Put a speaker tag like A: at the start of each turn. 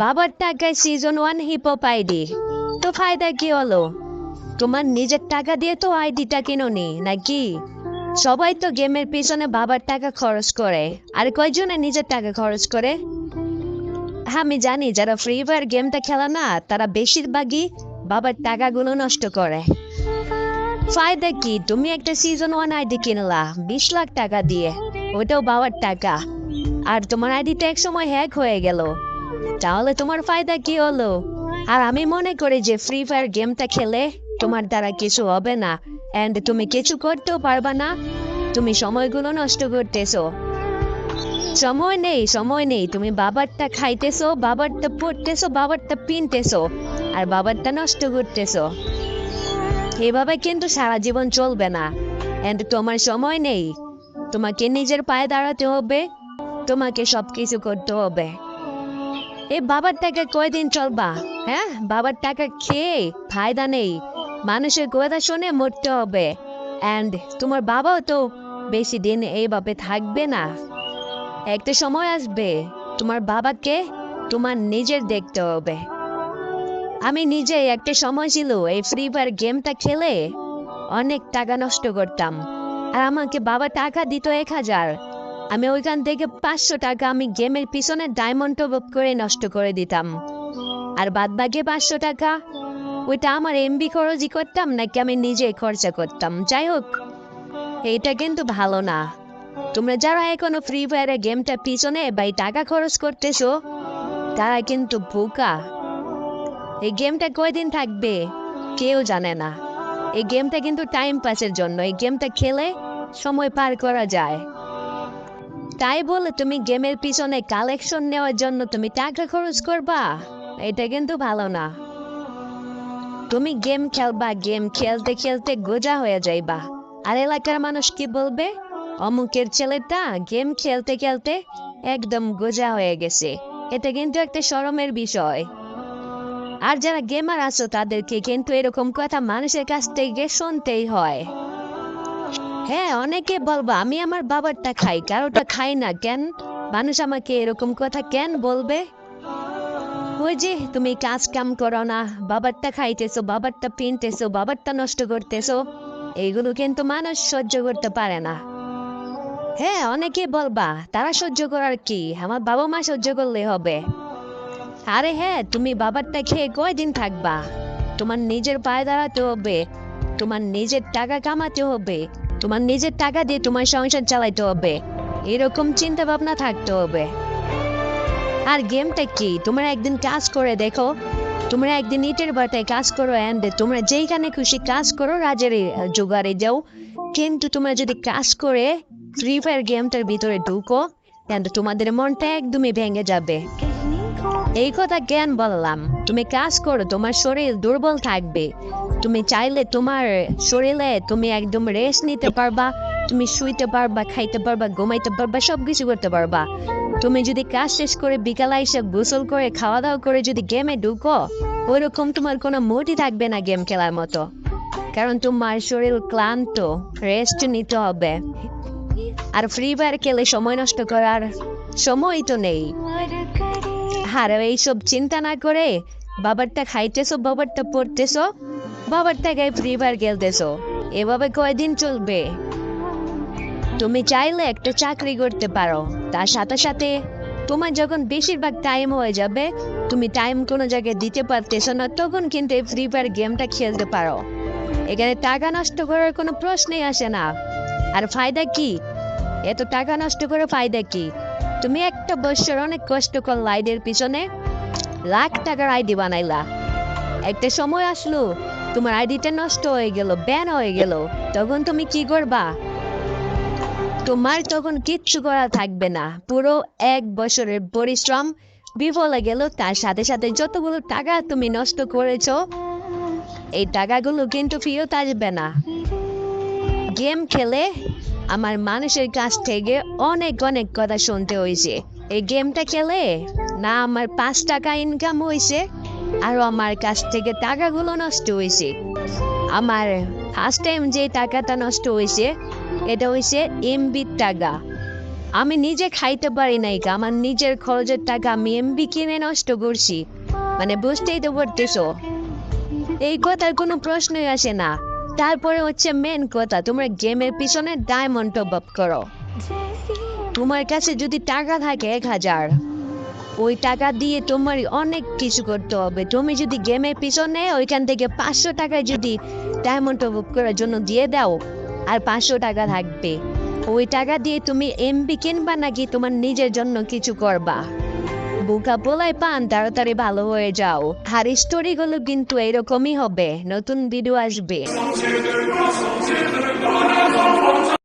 A: বাবার টাকায় season one hip hop ID তো ফায়দা কি হলো? তোমার নিজের টাকা দিয়ে তো আইডিটা কিনোনি, নাকি? সবাই তো গেমের পিছনে বাবার টাকা খরচ করে। আর কয়জনে নিজের টাকা খরচ করে? হ্যাঁ আমি জানি যারা ফ্রি ফায়ার গেমটা খেলে না, তারা বেশিরভাগই বাবার টাকাগুলো নষ্ট করে। ফায়দা কি? তুমি একটা সিজন ওয়ান আইডি কিনলা, বিশ লাখ টাকা দিয়ে, ওটাও বাবার টাকা। আর তোমার আইডিটা এক সময় হ্যাক হয়ে গেল। তাহলে তোমার ফায়দা কি হলো? আর আমি মনে করি যে ফ্রি ফায়ার গেমটা খেলে তোমার দ্বারা কিছু হবে না। এন্ড তুমি কিছু করতেও পারবা না। তুমি সময়গুলো নষ্ট করতেছো। সময় নেই সময় নেই। তুমি বাবারটা খাইতেছো, বাবারটা পড়তেছো, বাবারটা পিনতেছো, আর বাবারটা নষ্ট করতেছো। এভাবে কিন্তু সারা জীবন চলবে না। এন্ড তোমার সময় নেই। তোমাকে নিজের পায়ে দাঁড়াতে হবে। তোমাকে সবকিছু করতে হবে। এ বাবার টাকা কয়দিন চলবা? হ্যাঁ? বাবার টাকা খেয়ে ফায়দা নেই। মানুষের কথা শুনে মরতে হবে। অ্যান্ড তোমার বাবাও তো বেশি দিন এইভাবে থাকবে না। একটা সময় আসবে তোমার বাবাকে তোমার নিজের দেখতে হবে। আমি নিজে একটা সময় ছিল এই ফ্রি ফায়ার গেমটা খেলে অনেক টাকা নষ্ট করতাম। আর আমাকে বাবা টাকা দিত এক হাজার। আমি ওইখান থেকে পাঁচশো টাকা আমি গেমের পিছনে ডায়মন্ড টপ করে নষ্ট করে দিতাম। আর বাদ বাকি পাঁচশো টাকা, ওইটা আমার এমবি খরচই করতাম, নাকি আমি নিজে খরচা করতাম। যাই হোক এটা কিন্তু ভালো না। তোমরা যারা এখনও ফ্রি ফায়ারের গেমটা পিছনে বা টাকা খরচ করতেছো, তারা কিন্তু বোকা। এই গেমটা কয়দিন থাকবে, কেউ জানে না। এই গেমটা কিন্তু টাইম পাসের জন্য। এই গেমটা খেলে সময় পার করা যায়। তাই বলে তুমি গেমের পিছনে কালেকশন নেওয়ার জন্য তুমি টাকা খরচ করবা? এটা কিন্তু ভালো না। তুমি গেম খেলবা, গেম খেলতে খেলতে গোজা হয়ে যাইবা। আর এলাকার মানুষ কি বলবে? অমুকের ছেলেটা গেম খেলতে খেলতে একদম গোজা হয়ে গেছে। এটা কিন্তু একটা শরমের বিষয়। আর যারা গেমার আছো তাদেরকে কিন্তু এরকম কথা মানুষের কাছ থেকে শুনতেই হয়। হ্যাঁ অনেকে বলব, আমি আমার বাবারটা খাই কারোটা খাই না, কেন? মানুষ আমাকে এরকম কথা কেন বলবে? ওই যে, তুমি কাজ কাম করো না, বাবারটা খাইতেছো, বাবারটা পিনতেছো, বাবারটা নষ্ট করতেছো। এইগুলো কিন্তু মানুষ সহ্য করতে পারে না। হ্যাঁ অনেকে বলবা, তারা সহ্য করার কি? আমার বাবা মা সহ্য করলে হবে। আরে হ্যাঁ তুমি বাবারটা খেয়ে কয়দিন থাকবা? তোমার নিজের পায়ে দাঁড়াতে হবে, তোমার নিজের টাকা কামাতে হবে তোমার নিজের টাকা দিয়ে তোমার সংসার চালাইতে হবে। এরকম চিন্তা ভাবনা থাকতে হবে। আর গেমটা কি? তোমরা একদিন কাজ করে দেখো। তোমরা একদিন ইটের বাটায় কাজ করো অ্যান্ড তোমরা যেইখানে খুশি কাজ করো, রাজের জোগাড়ে যাও। কিন্তু তোমরা যদি কাজ করে ফ্রি ফায়ার গেমটার ভিতরে ঢুকো অ্যান্ড তোমাদের মনটা একদমই ভেঙে যাবে। এই কথা জ্ঞান বললাম। তুমি কাজ করো, তোমার শরীর দুর্বল থাকবে। তুমি চাইলে তোমার শরীরে তুমি একদম রেস্ট নিতে পারবা, তুমি শুইতে পারবা, খাইতে পারবা, ঘুমাইতে পারবা সব কিছু করতে পারবা। তুমি যদি কাজ শেষ করে বিকালে এসে গোসল করে খাওয়া দাওয়া করে যদি গেমে ঢুকো, ওইরকম তোমার কোনো মুডই থাকবে না গেম খেলার মতো। কারণ তোমার শরীর ক্লান্ত রেস্ট নিতে হবে। আর ফ্রি ফায়ার খেলে সময় নষ্ট করার সময় তো নেই। আর এইসব চিন্তা না করে, বাবারটা খাইতেছো, বাবারটা পড়তেছো বাবার টাকায় ফ্রি ফায়ার খেলতেছো এভাবে কয়দিন চলবে? তুমি চাইলে একটা চাকরি করতে পারো। তার সাথে সাথে তোমার যখন বেশিরভাগ টাইম হয়ে যাবে, তুমি টাইম কোনো জায়গায় দিতে পারতেছো না, তখন কিন্তু এই ফ্রি ফায়ার গেমটা খেলতে পারো। এখানে টাকা নষ্ট করার কোনো প্রশ্নই আসে না। আর ফায়দা কি? এত টাকা নষ্ট করে ফায়দা কি? তুমি একটা বছর অনেক কষ্ট করলা আইডির পিছনে। লাখ টাকার আইডি বানাইলা। একটা সময় আসলো, তোমার আইডিটা নষ্ট হয়ে গেল ব্যান হয়ে গেল। তখন তুমি কি করবা? তোমার তখন কিচ্ছু করা থাকবে না। পুরো এক বছরের পরিশ্রম বিফলে গেল, তার সাথে সাথে যতগুলো টাকা তুমি নষ্ট করেছ, এই টাকাগুলো কিন্তু ফেরত আসবে না। গেম খেলে আমার মানুষের কাছ থেকে অনেক অনেক কথা শুনতে হয়েছে। এই গেমটা খেলে না আমার পাঁচ টাকা ইনকাম হয়েছে আর আমার কাছ থেকে টাকাগুলো নষ্ট হয়েছে। আমার ফার্স্ট টাইম যে টাকাটা নষ্ট হয়েছে, এটা হয়েছে এমবির টাকা। আমি নিজে খাইতে পারি নাই আমার নিজের খরচের টাকা আমি এমবি কিনে নষ্ট করছি। মানে বুঝতেই তো পারতেছো। এই কথার কোনো প্রশ্নই আসে না। তারপরে হচ্ছে মেন কথা, তোমরা গেমের পিছনে ডায়মন্ড টপ আপ করো। তোমার কাছে যদি টাকা থাকে এক হাজার, ওই টাকা দিয়ে তোমার অনেক কিছু করতে হবে। তুমি যদি গেমের পিছনে ওইখান থেকে পাঁচশো টাকা যদি ডায়মন্ড টপ আপ করার জন্য দিয়ে দাও, আর পাঁচশো টাকা থাকবে। ওই টাকা দিয়ে তুমি এমবি কিনবা নাকি তোমার নিজের জন্য কিছু করবা? বুকা পোলায় পান, তাড়াতাড়ি ভালো হয়ে যাও। আর স্টোরিগুলো কিন্তু এরকমই হবে। নতুন ভিডিও আসবে।